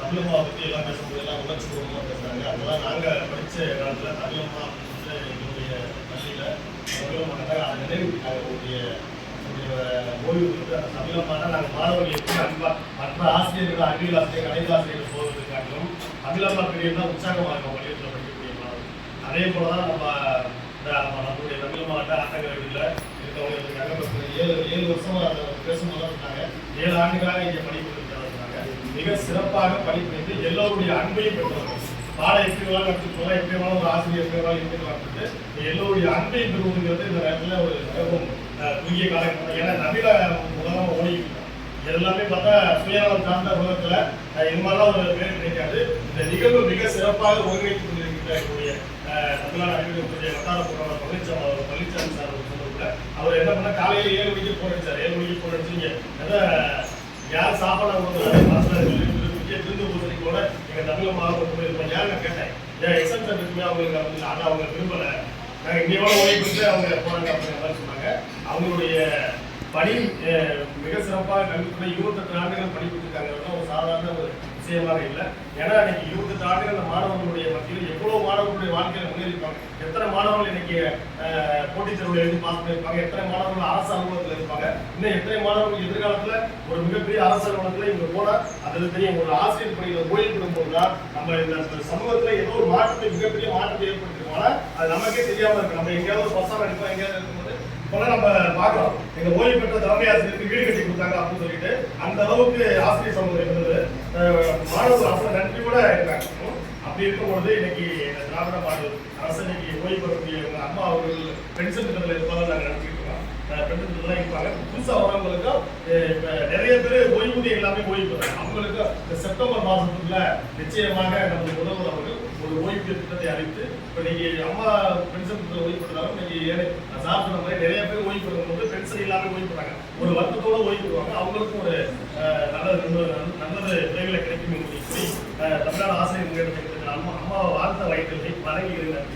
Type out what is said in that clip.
தமிழம்மா பற்றி எல்லாம் பேசும்போது எல்லாம் உணர்ச்சி பூர்வமாக பேசுகிறாங்க அதெல்லாம் நாங்கள் படித்த காலத்தில் தமிழம்மா வந்து எங்களுடைய பள்ளியில் தமிழம்மா கட்டாங்க அதை நினைவுக்காக உங்களுடைய ஓய்வு வந்து அந்த தமிழம்மானா நாங்கள் மாணவர்கள் எப்படி அன்பா மற்ற ஆசிரியர்கள் அறிவியல் ஆசிரியர் கணித ஆசிரியர்கள் போவதற்காகவும் தமிழம்மா பீரியட் தான் உற்சாகமாக இருக்கும் பள்ளியில் படிக்கக்கூடிய மாணவர்கள் அதே போல தான் நம்ம இந்த நம்மளுடைய தமிழ் மாவட்ட ஆட்டங்கரையில் இருக்கவங்க இருக்காங்க பட் ஏழு ஏழு வருஷம் அதை பேசும்போது தான் சொன்னாங்க. ஏழு ஆண்டுகளாக இங்கே படிப்பு இருக்கிறாங்க மிக சிறப்பாக படிப்பு எல்லோருடைய அன்பையும் பெற்றவர்கள். பாடம் எப்படி வேணாலும் நடத்தி போகலாம் எப்படி வேணாலும் ஒரு ஆசிரியர் எப்படி வேணாலும் எப்படி நடத்திட்டு எல்லோருடைய அன்பையும் பெறுவதுங்கிறது இந்த நேரத்தில் ஒரு மிகவும் அஹ், குறுகிய காலகட்டம். ஏன்னா நவீன உலகம் ஓடிக்கிட்டு எல்லாமே பார்த்தா சுயநலம் சார்ந்த உலகத்தில் அஹ், இது மாதிரிலாம் ஒரு பேர் கிடைக்காது. இந்த நிகழ்வு மிக சிறப்பாக ஒருங்கிணைத்து கொண்டிருக்கின்ற தமிழ்நாடு அறிவியலுடைய வட்டார பொருளாளர் பழனிசாமி அவர் பழனிசாமி சார் அவர் சொன்னதுல அவர் என்ன பண்ண காலையில் ஏழு மணிக்கு போன் அடிச்சார் ஏழு மணிக்கு போன் அடிச்சு எதை யார் சாப்பாடு கொடுக்குறாங்க மாஸ்டர் விருந்து பூசணி கூட எங்கள் தமிழ் மாவட்டம் கொண்டு போயிருப்போம் யார் நான் கேட்டேன்? ஏன் எக்ஸாம் இருக்குமே அவங்களுக்கு அவங்க ஆனா அவங்க விரும்பல. நாங்கள் இன்னையோட ஓய்வு அவங்க போறாங்க அப்படிங்கிற மாதிரி சொன்னாங்க. அவங்களுடைய பணி மிக சிறப்பாக கல்வித்துறை இருபத்தெட்டு ஆண்டுகள் படிப்பு இருக்காங்க ஒரு சாதாரண ஒரு நிச்சயமாக இல்லை. ஏன்னா இன்னைக்கு இருபத்தெட்டு ஆண்டுகள் அந்த மாணவர்களுடைய மத்தியில் எவ்வளவு மாணவர்களுடைய வாழ்க்கையில முன்னேறிப்பாங்க எத்தனை மாணவர்கள் இன்னைக்கு போட்டித் தேர்வுல எழுதி பாஸ் பண்ணியிருப்பாங்க? எத்தனை மாணவர்கள் அரசு அலுவலகத்தில் இருப்பாங்க? இன்னும் எத்தனை மாணவர்கள் எதிர்காலத்துல ஒரு மிகப்பெரிய அரசு அலுவலகத்துல இவங்க போனா அது தெரியும். ஒரு ஆசிரியர் பணியில ஓய்வு பெறும் போதுதான் நம்ம இந்த சமூகத்துல ஏதோ ஒரு மாற்றத்தை மிகப்பெரிய மாற்றத்தை ஏற்படுத்திருக்கோம். அது நமக்கே தெரியாம இருக்கு. நம்ம எங்கேயாவது ஒரு பசங்க எடுப்போம் எங்கேயாவது இருக்கும்போது. இப்பெல்லாம் நம்ம பார்க்கலாம். எங்க ஓய்வு பெற்ற தலைமை ஆசிரியருக்கு வீடு கட்டி கொடுத்தாங்க அப்படின்னு சொல்லிட்டு அந்த அளவுக்கு ஆசிரியர் சமூகம் மாணவர்கள் அஹ் மாணவர் நன்றி கூட இருக்காங்க அப்படி இருக்கும்பொழுது இன்னைக்கு இந்த திராவிட மாடல் அரசு இன்னைக்கு ஓய்வு பெறக்கூடிய அம்மா அவர்கள் பென்ஷன் திட்டத்தில் இருப்பதாக நாங்கள் நினைச்சிட்டு இருக்கோம். பென்ஷன் திட்டத்தில் இருப்பாங்க. புதுசாக வரவங்களுக்கும் இப்ப நிறைய பேர் ஓய்வூதியம் எல்லாமே ஓய்வு பெறாங்க. அவங்களுக்கு இந்த செப்டம்பர் மாதத்துக்குள்ள நிச்சயமாக நமது முதல்வர் அவர்கள் ஒரு ஓய்வூதிய திட்டத்தை அறிவித்து இப்போ நீங்க அம்மா பென்ஷன் திட்டத்தில் ஓய்வு பெற்றாலும் இன்னைக்கு ஏழை சார் சொன்ன மாதிரி நிறைய பேர் ஓய்வு பெறும்போது பென்ஷன் இல்லாமல் ஓய்வு பெறாங்க. ஒரு வருத்தத்தோடு ஓய்வு பெறுவாங்க. அவங்களுக்கும் ஒரு நல்லது நல்லது விரைவில் கிடைக்கும் என்று தமிழ்நாடு ஆசிரியர் அம்மா அம்மாவை வாழ்த்த வயதில்லை வணங்கி இருக்கிறேன்